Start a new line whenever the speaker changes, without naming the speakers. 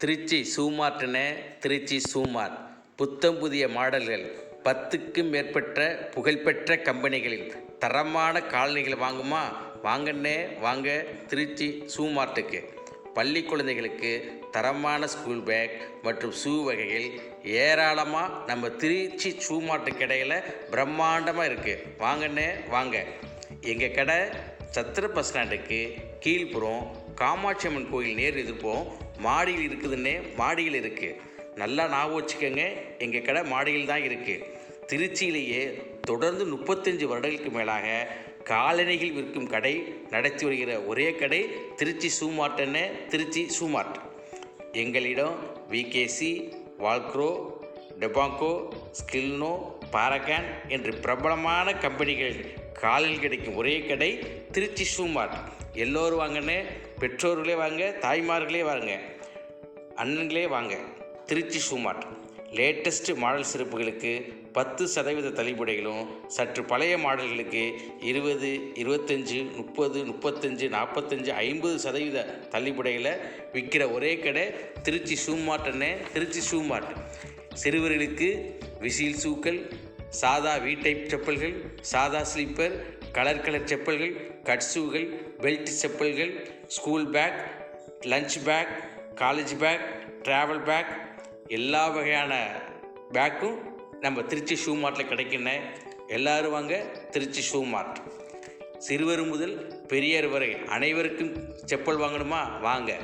திருச்சி சூமார்ட்னு திருச்சி சூமார். புத்தம் புதிய மாடல்கள் பத்துக்கும் மேற்பட்ட புகழ்பெற்ற கம்பெனிகளில் தரமான காலணிகள் வாங்குமா? வாங்கண்ணே வாங்க திருச்சி சூமார்ட்டுக்கு. பள்ளி குழந்தைகளுக்கு தரமான ஸ்கூல் பேக் மற்றும் ஷூ வகைகள் ஏராளமாக நம்ம திருச்சி சூமார்ட்டுக்கு கடையில் பிரம்மாண்டமாக இருக்குது வாங்கண்ணே வாங்க. எங்கள் கடை சத்திர பஸ் ஸ்டாண்டுக்கு கீழ்ப்புறம் காமாட்சி அம்மன் கோயில் நேர் எதிர்ப்போம் மாடியில் இருக்குதுன்னே மாடியில் இருக்குது நல்லா ஞாபகம் வச்சுக்கோங்க எங்கள் கடை மாடியில் தான் இருக்குது திருச்சியிலேயே தொடர்ந்து முப்பத்தஞ்சு வருடங்களுக்கு மேலாக காலணிகள் விற்கும் கடை நடத்தி வருகிற ஒரே கடை திருச்சி சூமார்ட்னு திருச்சி சூமார்ட் எங்களிடம் விகேசி வால்க்ரோ டெபாங்கோ ஸ்கில்னோ பாரகான் என்று பிரபலமான கம்பெனிகள் காலில் கிடைக்கும் ஒரே கடை திருச்சி ஷூமார்ட் எல்லோரும் வாங்கன்னு பெற்றோர்களே வாங்க தாய்மார்களே வாங்க அண்ணன்களே வாங்க. Trichy shoe mart. Latest model சிறப்புகளுக்கு பத்து சதவீத தள்ளுபடிகளும் சற்று பழைய மாடல்களுக்கு இருபது இருபத்தஞ்சி முப்பது முப்பத்தஞ்சு நாற்பத்தஞ்சு ஐம்பது சதவீத தள்ளுபடிகளை விற்கிற ஒரே கடை திருச்சி ஷூமார்ட்னே திருச்சி ஷூமார்ட். சிறுவர்களுக்கு விசில் ஷூக்கள் சாதா வீட்டை டைப் செப்பல்கள் சாதா ஸ்லீப்பர் கலர் கலர் செப்பல்கள் கட் ஷூகள் belt செப்பல்கள் school bag lunch bag college bag travel bag எல்லா வகையான பேக்கும் நம்ம திருச்சி ஷூ மார்ட்டில் கிடைக்கின. எல்லோரும் வாங்க திருச்சி ஷூ மார்ட். சிறுவர் முதல் பெரியர் வரை அனைவருக்கும் செப்பல் வாங்கணுமா? வாங்க.